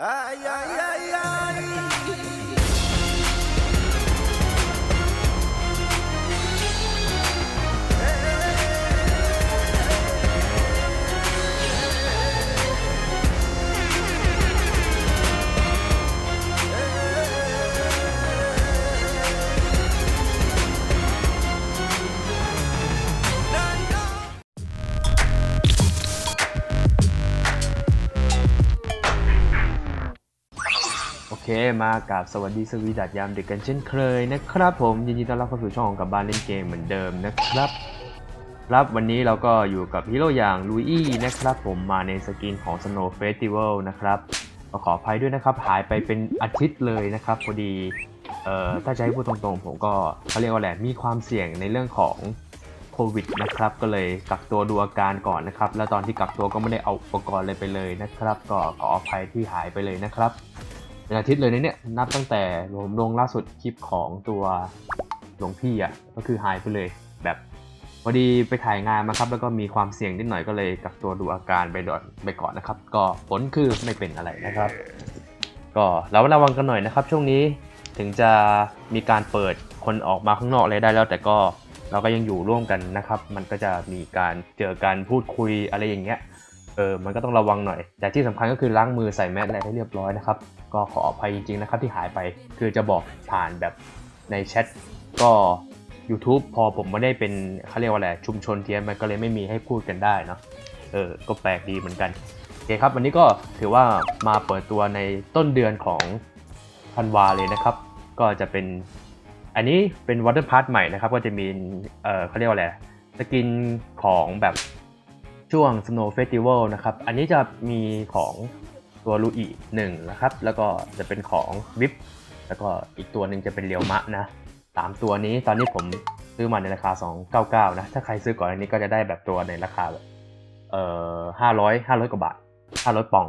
Ay, ay, ay, คมากับสวัสดีสวีดัดยามดึกกันเช่นเคยนะครับผมยินดีต้อนรับเข้าสู่ช่องของกับบ้านเล่นเกมเหมือนเดิมนะครับครับวันนี้เราก็อยู่กับฮีโร่อย่างลุยนะครับผมมาในสกินของ Snow Festival นะครับขออภัยด้วยนะครับ หายไปเป็นอาทิตย์เลยนะครับพอดีเอ่อถ้าจะให้พูดตรงๆ ผมก็เขาเรียกว่าอะไรมีความเสี่ยงในเรื่องของโควิดนะครับก็เลยกักตัวดูอาการก่อนนะครับ แล้วตอนที่กักตัวก็ไม่ได้เอาอุปกรณ์เลยไปเลยนะครับ ก็ขออภัยที่หายไปเลยนะครับ เป็นอาทิตย์เลยนะเนี่ยนับตั้งแต่ผมลงล่าสุดคลิปของตัวหลวงพี่อะก็คือหายไปเลยแบบพอดีไปถ่ายงานมาครับ แล้วก็มีความเสี่ยงนิดหน่อยก็เลยกักตัวดูอาการไปดอนไปก่อนนะครับ ก็ผลคือไม่เป็นอะไรนะครับ ก็เราระวังกันหน่อยนะครับ ช่วงนี้ถึงจะมีการเปิดคนออกมาข้างนอกอะไรได้แล้ว แต่ก็เราก็ยังอยู่ร่วมกันนะครับ มันก็จะมีการเจอการพูดคุยอะไรอย่างเงี้ยเออมันก็ต้องระวังหน่อย แต่ที่สำคัญก็คือล้างมือใส่แมสอะไรให้เรียบร้อยนะครับ ก็ขออภัยจริงๆนะครับที่หายไปคือจะบอกผ่านแบบในแชทก็ YouTube พอผมไม่ได้เป็นเขาเรียกว่าอะไรชุมชนเทียมมันก็เลยไม่มีให้พูดกันได้เนาะเออก็แปลกดีเหมือนกันโอเคครับวันนี้ก็ถือว่ามาเปิดตัวในต้นเดือนของธันวาเลยนะครับ ก็จะเป็นอันนี้เป็นวอเตอร์พาร์ทใหม่นะครับ ก็จะมีเออเขาเรียกว่าอะไรสกินของแบบช่วง Snow Festival นะครับ อันนี้จะมีของ ตัวลูอีหนึ่งนะครับ แล้วก็จะเป็นของวิปแล้วก็อีกตัวหนึ่งจะเป็นเรียวมะนะสามตัวนี้ตอนนี้ผมซื้อมาในราคา 299 นะ ถ้าใครซื้อก่อนอันนี้ก็จะได้แบบตัวในราคาแบบเอ่อ500 500กว่าบาท500ปอง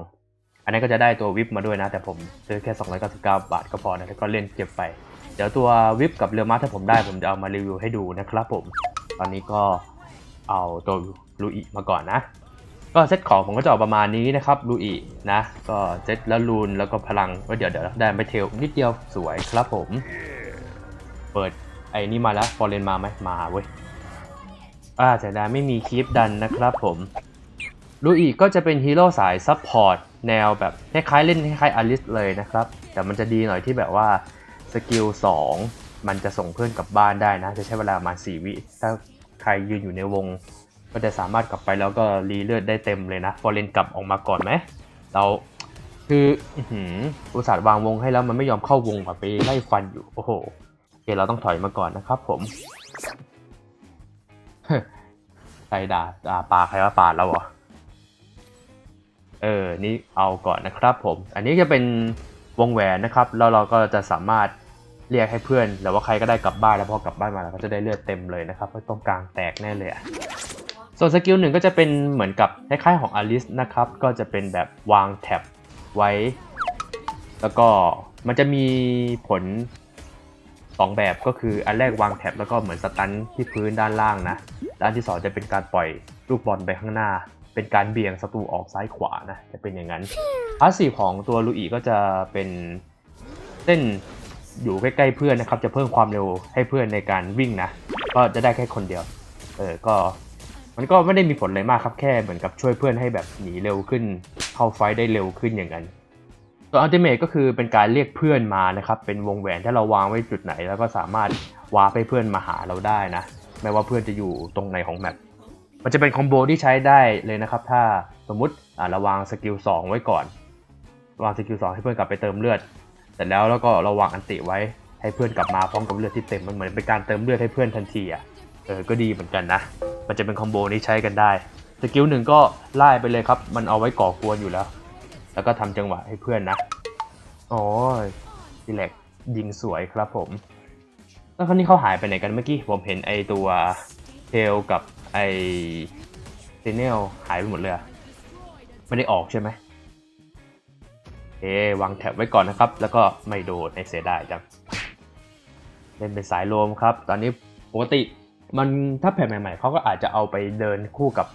อันนี้ก็จะได้ตัววิปมาด้วยนะ แต่ผมซื้อแค่ 299 บาทก็พอนะแล้วก็เล่นเก็บไป เดี๋ยวตัววิปกับเรือม้าถ้าผมได้ผมจะเอามารีวิวให้ดูนะครับผม ตอนนี้ก็เอาตัวลูอีมาก่อนนะ ก็เซตของผมก็จะออกประมาณนี้นะครับลูอีนะ ก็เซตแล้วลูนแล้วก็พลังก็เดี๋ยวเดี๋ยวได้ไปเทลนิดเดียวสวยครับผม เปิดไอ้นี่มาแล้วฟอร์เรนมาไหมมาเว้ยอ่าแต่ได้ไม่มีคลิปดันนะครับผมลูอีก็จะเป็นฮีโร่สายซับพอร์ตแนวแบบคล้ายๆเล่นคล้ายๆอลิสเลยนะครับ แต่มันจะดีหน่อยที่แบบว่าสกิล2มันจะส่งเพื่อนกลับบ้านได้นะ จะใช้เวลาประมาณ4วิถ้าใครยืนอยู่ในวง ก็จะสามารถกลับไปแล้วก็รีเลือดได้เต็มเลยนะฟอร์เรนกลับออกมาก่อนไหมเราคืออื้อหืออุตส่าห์วางวงให้แล้วมันไม่ยอมเข้าวงแบบไปไล่ฟันอยู่โอ้โหโอเคเราต้องถอยมาก่อนนะครับผมใครด่าด่าปลาใครว่าปาดเราเหรอเออนี่เอาก่อนนะครับผม อันนี้จะเป็นวงแหวนนะครับ แล้วเราก็จะสามารถเรียกให้เพื่อน หรือว่าใครก็ได้กลับบ้านแล้วพอกลับบ้านมาเราก็จะได้เลือดเต็มเลยนะครับเพราะตรงกลางแตกแน่เลยอะ ส่วนสกิลหนึ่งก็จะเป็นเหมือนกับคล้ายๆของอลิสนะครับ ก็จะเป็นแบบวางแท็บไว้ แล้วก็มันจะมีผล 2 แบบก็คืออันแรกวางแท็บแล้วก็เหมือนสตันที่พื้นด้านล่างนะด้านที่ 2 จะเป็นการปล่อยลูกบอลไปข้างหน้า เป็นการเบี่ยงศัตรูออกซ้ายขวานะ จะเป็นอย่างนั้นพาสซีฟของตัวลูอีก็จะเป็นเส้นอยู่ใกล้ๆเพื่อนนะครับ จะเพิ่มความเร็วให้เพื่อนในการวิ่งนะ ก็จะได้แค่คนเดียว เออ ก็ มันก็ไม่ได้มีผลอะไรมากครับแค่เหมือนกับช่วยเพื่อนให้แบบหนีเร็วขึ้น เข้าไฟได้เร็วขึ้นอย่างนั้นตัวอัลติเมทก็คือเป็นการเรียกเพื่อนมานะครับ เป็นวงแหวนที่เราวางไว้จุดไหน แล้วก็สามารถวาร์ปให้เพื่อนมาหาเราได้นะไม่ว่าเพื่อนจะอยู่ตรงไหนของแมปมันจะเป็นคอมโบที่ใช้ได้เลยนะครับ ถ้าสมมติเราวางสกิล2ไว้ก่อน วางสกิล2ให้เพื่อนกลับไปเติมเลือดเสร็จแล้วแล้วก็เราวางอันติไว้ให้เพื่อนกลับมาพร้อมกับเลือดที่เต็มมันเหมือนเป็นการเติมเลือดให้เพื่อนทันทีอะเออก็ดีเหมือนกันนะ มันจะเป็นคอมโบนี้ใช้กันได้สกิลหนึ่งก็ไล่ไปเลยครับ มันเอาไว้ก่อกวนอยู่แล้ว แล้วก็ทำจังหวะให้เพื่อนนะอ๋อดีแลกยิงสวยครับผม แล้วคราวนี้เขาหายไปไหนกันเมื่อกี้ ผมเห็นไอตัวเทลกับไอเซเนลหายไปหมดเลยไม่ได้ออกใช่ไหมเอะวางแท็บไว้ก่อนนะครับ แล้วก็ไม่โดนในเสียดายจัง เล่นเป็นสายโลมครับ ตอนนี้ปกติ มันถ้าแผ่นใหม่ๆเขาก็อาจจะเอาไปเดินคู่กับ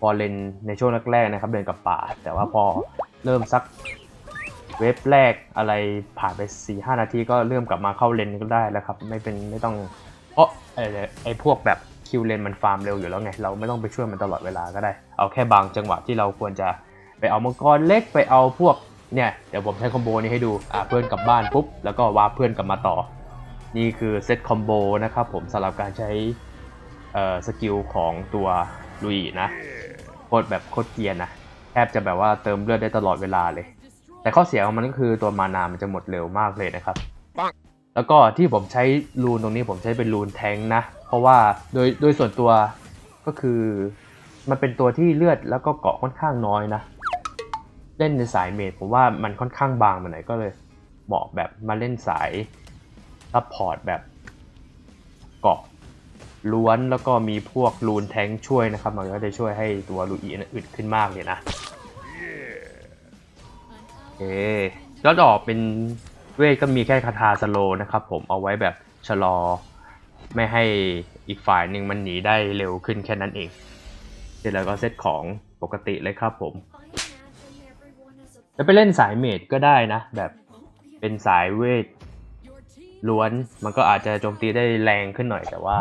ฟอร์เรนในช่วงแรกๆนะครับ เดินกับป่า แต่ว่าพอเริ่มสักเว็บแรกอะไรผ่านไป4ี่ห้านาทีก็เริ่มกลับมาเข้าเลนก็ได้แล้วครับ ไม่เป็นไม่ต้องเพราะไอ้ไอพวกแบบคิวเลนมันฟาร์มเร็วอยู่แล้วไง เราไม่ต้องไปช่วยมันตลอดเวลาก็ได้ เอาแค่บางจังหวะที่เราควรจะไปเอามังกรเล็กไปเอาพวกเนี่ยเดี๋ยวผมใช้คอมโบนี้ให้ดูอ่าเพื่อนกลับบ้านปุ๊บแล้วก็วาเพื่อนกลับมาต่อ นี่คือเซตคอมโบนะครับผมสำหรับการใช้สกิลของตัวลุยนะโคตรแบบโคตรเกียนนะแทบจะแบบว่าเติมเลือดได้ตลอดเวลาเลย แต่ข้อเสียของมันก็คือตัวมานามันจะหมดเร็วมากเลยนะครับแล้วก็ที่ผมใช้รูนตรงนี้ผมใช้เป็นรูนแทงนะ เพราะว่าโดยโดยส่วนตัวก็คือมันเป็นตัวที่เลือดแล้วก็เกาะค่อนข้างน้อยนะ เล่นในสายเมดผมว่ามันค่อนข้างบางมาหน่อยก็เลยเหมาะแบบมาเล่นสาย ซัพพอร์ตแบบเกาะล้วนแล้วก็มีพวกรูนแทงค์ช่วยนะครับ มันก็จะช่วยให้ตัวลูอีนั้นอึดขึ้นมากเลยนะโอเคยอดออกเป็นเวทก็มีแค่คาถาสโลว์นะครับผมเอาไว้แบบชะลอ ไม่ให้อีกฝ่ายหนึ่งมันหนีได้เร็วขึ้นแค่นั้นเอง เสร็จแล้วก็เซตของปกติเลยครับผมแล้วไปเล่นสายเมดก็ได้นะ แบบเป็นสายเวท ล้วนมันก็อาจจะโจมตีได้แรงขึ้นหน่อยแต่ว่า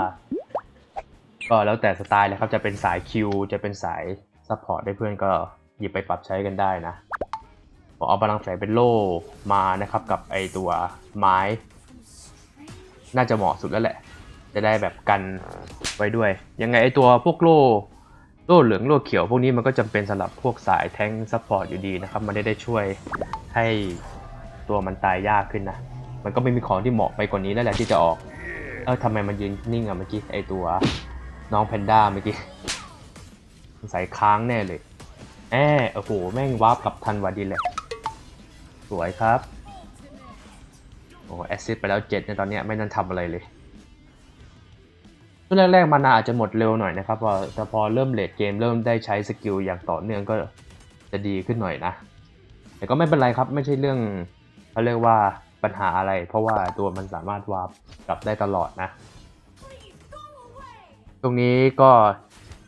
ก็แล้วแต่สไตล์เลยครับจะเป็นสายคิวจะเป็นสายซัพพอร์ตได้เพื่อนก็หยิบไปปรับใช้กันได้นะผมเอาพลังแฝงเป็นโล่มานะครับกับไอตัวไม้ น่าจะเหมาะสุดแล้วแหละ จะได้แบบกันไว้ด้วย ยังไงไอตัวพวกโล่โล่เหลืองโล่เขียวพวกนี้มันก็จำเป็นสำหรับพวกสายแทงซัพพอร์ตอยู่ดีนะครับ มันได้ได้ช่วยให้ตัวมันตายยากขึ้นนะ มันก็ไม่มีของที่เหมาะไปกว่านี้แล้วแหละที่จะออก เออทำไมมันยืนนิ่งอะเมื่อกี้ไอตัวน้องแพนด้าเมื่อกี้สงสัยค้างแน่เลยแอโอ้โห แม่งวาร์ปกลับทันวาดีเลยสวยครับ โอ้แอสซิดไปแล้วเจ็ดในตอนเนี้ยไม่นั่นทำอะไรเลยช่วงแรกๆมานาอาจจะหมดเร็วหน่อยนะครับพอแต่พอเริ่มเลดเกมเริ่มได้ใช้สกิลอย่างต่อเนื่องก็จะดีขึ้นหน่อยนะ แต่ก็ไม่เป็นไรครับ ไม่ใช่เรื่องเขาเรียกว่า ปัญหาอะไร เพราะว่าตัวมันสามารถวาร์ปกลับได้ตลอดนะ ตรงนี้ก็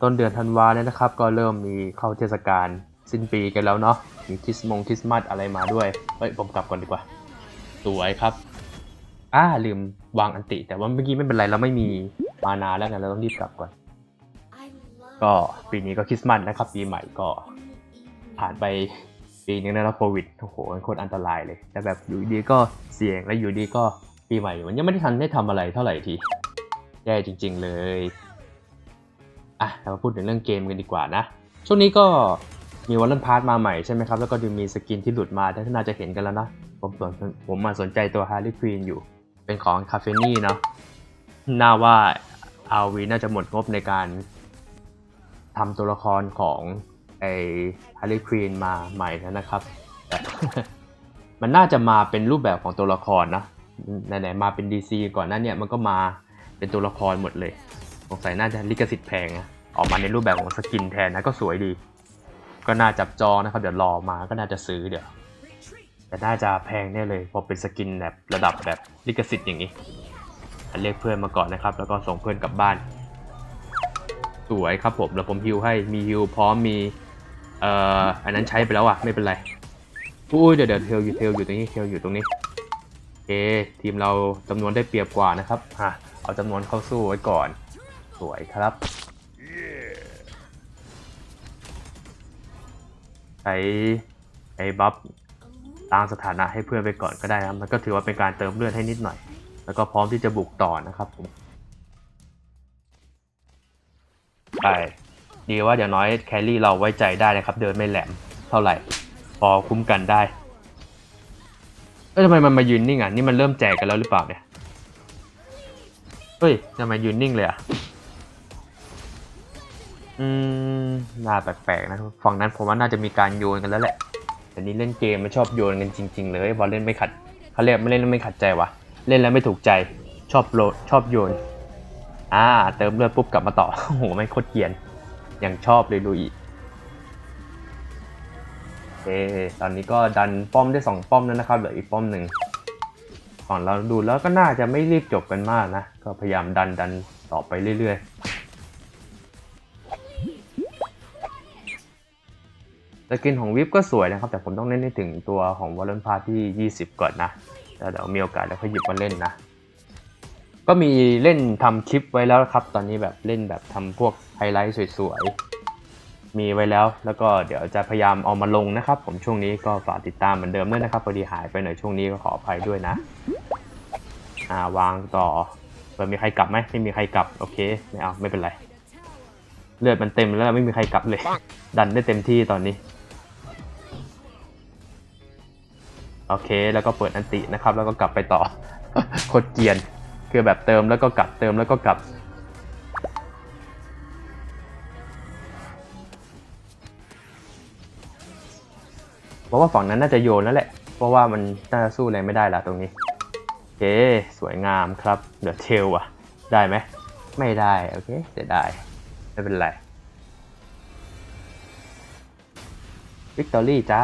ต้นเดือนธันวาเนี่ยนะครับ ก็เริ่มมีเข้าเทศกาลสิ้นปีกันแล้วเนาะมีคริสต์มงคริสต์มาสอะไรมาด้วยเฮ้ยผมกลับก่อนดีกว่า สวยครับอ่าลืมวางอันติ แต่ว่าเมื่อกี้ไม่เป็นไรเราไม่มีมานาแล้วไงเราต้องรีบกลับก่อน ก็ปีนี้ก็คริสต์มาสนะครับ ปีใหม่ก็ผ่านไป ปีนึงแล้วนะโควิดโอ้โหมันโคตรอันตรายเลย แต่แบบอยู่ดีก็เสี่ยงแล้วอยู่ดีก็ปีใหม่ มันยังไม่ได้ทันได้ทำอะไรเท่าไหร่ทีแย่จริง ๆ เลยอะเรามาพูดถึงเรื่องเกมกันดีกว่านะ ช่วงนี้ก็มีวอลเลนพาร์ทมาใหม่ใช่ไหมครับ แล้วก็จะมีสกินที่หลุดมาที่น่าจะเห็นกันแล้วนะ ผมสนผมมาสนใจตัวฮาร์ y ี Queen อยู่ เป็นของคาเฟนี่เนาะน่าว่าอาวีน่าจะหมดงบในการทำตัวละครของ ไอฮาร์ y ี Queen มาใหม่แล้วนะครับแต่มันน่าจะมาเป็นรูปแบบของตัวละครนะไหนๆมาเป็น DC ก่อนหน้าเนี่ยมันก็มาเป็นตัวละครหมดเลยสงสัยน่าจะลิขสิทธิ์แพงนะออกมาในรูปแบบของสกินแทนนะก็สวยดี ก็น่าจับจองนะครับ เดี๋ยวรอมาก็น่าจะซื้อเดี๋ยวแต่น่าจะแพงแน่เลยพอเป็นสกินแบบระดับแบบลิขสิทธิ์อย่างนี้เรียกเพื่อนมาก่อนนะครับ แล้วก็ส่งเพื่อนกลับบ้าน สวยครับผมแล้วผมฮิวให้มีฮิวพร้อมมี เอ่ออันนั้นใช้ไปแล้วอะ ไม่เป็นไรอุ้ยเดี๋ยวเดี๋ยวเทลอยู่เทลอยู่ตรงนี้เทลอยู่ตรงนี้โอเคทีมเราจำนวนได้เปรียบกว่านะครับฮะเอาจำนวนเข้าสู้ไว้ก่อน สวยครับใช้ไอ้บัฟตามสถานะให้เพื่อนไปก่อนก็ได้นะครับมันก็ถือว่าเป็นการเติมเลือดให้นิดหน่อย แล้วก็พร้อมที่จะบุกต่อนะครับผมใช่ ดีว่าเดี๋ยวน้อยแครี่เราไว้ใจได้นะครับ เดินไม่แหลมเท่าไหร่ พอคุ้มกันได้เอ้ยทำไมมันมายืนนิ่งอะ นี่มันเริ่มแจกกันแล้วหรือเปล่าเนี่ยเฮ้ยทำไมยืนนิ่งเลยอะอืมน่าแปลกๆนะฝั่งนั้นผมว่าน่าจะมีการโยนกันแล้วแหละแต่นี่เล่นเกมไม่ชอบโยนกันจริง ๆ เลยพอเล่นไม่ขัดเขาเรียกไม่เล่นแล้วไม่ขัดใจวะเล่นแล้วไม่ถูกใจชอบโลชอบโยน อ่า เติมเลือดปุ๊บกลับมาต่อโอ้โหไม่โคตรเกียน ย่างชอบเลยลุยโอตอนนี้ก็ดันป้อมได้สองป้อมแล้วนะครับเหลืออีกป้อมหนึ่งก่อนเราดูแล้วก็น่าจะไม่รีบจบกันมากนะ ก็พยายามดันดันต่อไปเรื่อยๆสกินของวิปก็สวยนะครับ แต่ผมต้องเล่นให้ถึงตัวของวอลเลนพาที่ 20 ก่อนนะ แล้วเดี๋ยวมีโอกาสแล้วค่อยหยิบมาเล่นนะ ก็มีเล่นทำคลิปไว้แล้วครับ ตอนนี้แบบเล่นแบบทำพวกไฮไลท์สวยๆ มีไว้แล้ว แล้วก็เดี๋ยวจะพยายามเอามาลงนะครับ ผมช่วงนี้ก็ฝากติดตามเหมือนเดิมด้วยนะครับพอดีหายไปหน่อยช่วงนี้ก็ขออภัยด้วยนะ อ่าวางต่อเผื่มีใครกลับไหมไม่มีใครกลับโอเคไม่เอาไม่เป็นไรเลือดมันเต็มแล้วไม่มีใครกลับเลย ดันได้เต็มที่ตอนนี้โอเค แล้วก็เปิดอันตินะครับ แล้วก็กลับไปต่อโคตรเกียน คือแบบเติมแล้วก็กลับเติมแล้วก็กลับ เพราะว่าฝั่งนั้นน่าจะโยนแล้วแหละ เพราะว่ามันน่าจะสู้อะไรไม่ได้ละตรงนี้โอเคสวยงามครับเดี๋ยวเทลอะได้ไหมไม่ได้ โอเคเสียดายไม่เป็นไรวิกตอรี่จ้า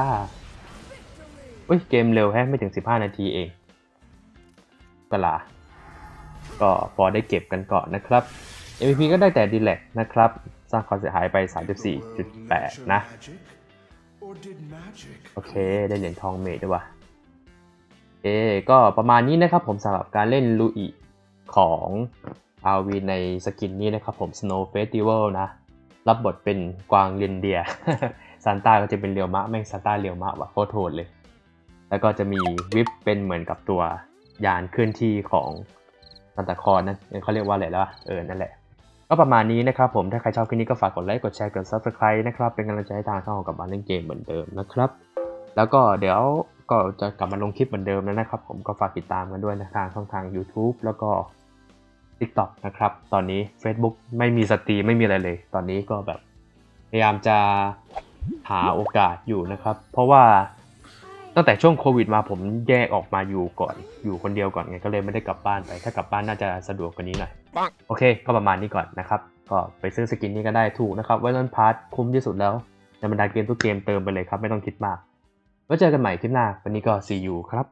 อุ้ยเกมเร็วแฮะไม่ถึง 15 นาทีเองกลา ก็พอได้เก็บกันก่อนนะครับ MVP ก็ได้แต่ดีแลกนะครับ สร้างความเสียหายไป 34.8 นะ โอเค ได้เหรียญทองเมดด้วยว่ะเอก็ประมาณนี้นะครับผมสำหรับการเล่นลูอีของ RV ในสกินนี้นะครับผม Snow Festival นะ รับบทเป็นกวางเรนเดียซานต้าก็จะเป็นเรียวมะ แม่งซานต้าเรียวมะว่ะโคตรโหดเลย แล้วก็จะมีวิปเป็นเหมือนกับตัวยานเคลื่อนที่ของ ซันตาคอนนั่นเขาเรียกว่าอะไรแล้ววะเออนั่นแหละ ก็ประมาณนี้นะครับผมถ้าใครชอบคลิปนี้ก็ฝากกดไลค์กดแชร์กด subscribe นะครับเป็นกำลังใจให้ทางช่องกับบ้านเล่นเกมเหมือนเดิมนะครับ แล้วก็เดี๋ยวก็จะกลับมาลงคลิปเหมือนเดิมแล้วนะครับ ผมก็ฝากติดตามกันด้วยนะทางช่องทาง YouTube แล้วก็ TikTok นะครับ ตอนนี้ Facebook ไม่มีสตรีไม่มีอะไรเลย ตอนนี้ก็แบบพยายามจะหาโอกาสอยู่นะครับ เพราะว่า ตั้งแต่ช่วงโควิดมาผมแยกออกมาอยู่ก่อน อยู่คนเดียวก่อนไงก็เลยไม่ได้กลับบ้านไป ถ้ากลับบ้านน่าจะสะดวกกว่านี้หน่อย โอเค ก็ประมาณนี้ก่อนนะครับ ก็ไปซื้อสกินนี้ก็ได้ถูกนะครับไวรอนพาร์ทคุ้มที่สุดแล้วในบรรดาเกมทุกเกมเติมไปเลยครับ ไม่ต้องคิดมากไว้เจอกันใหม่คลิปหน้า วันนี้ก็ see you ครับ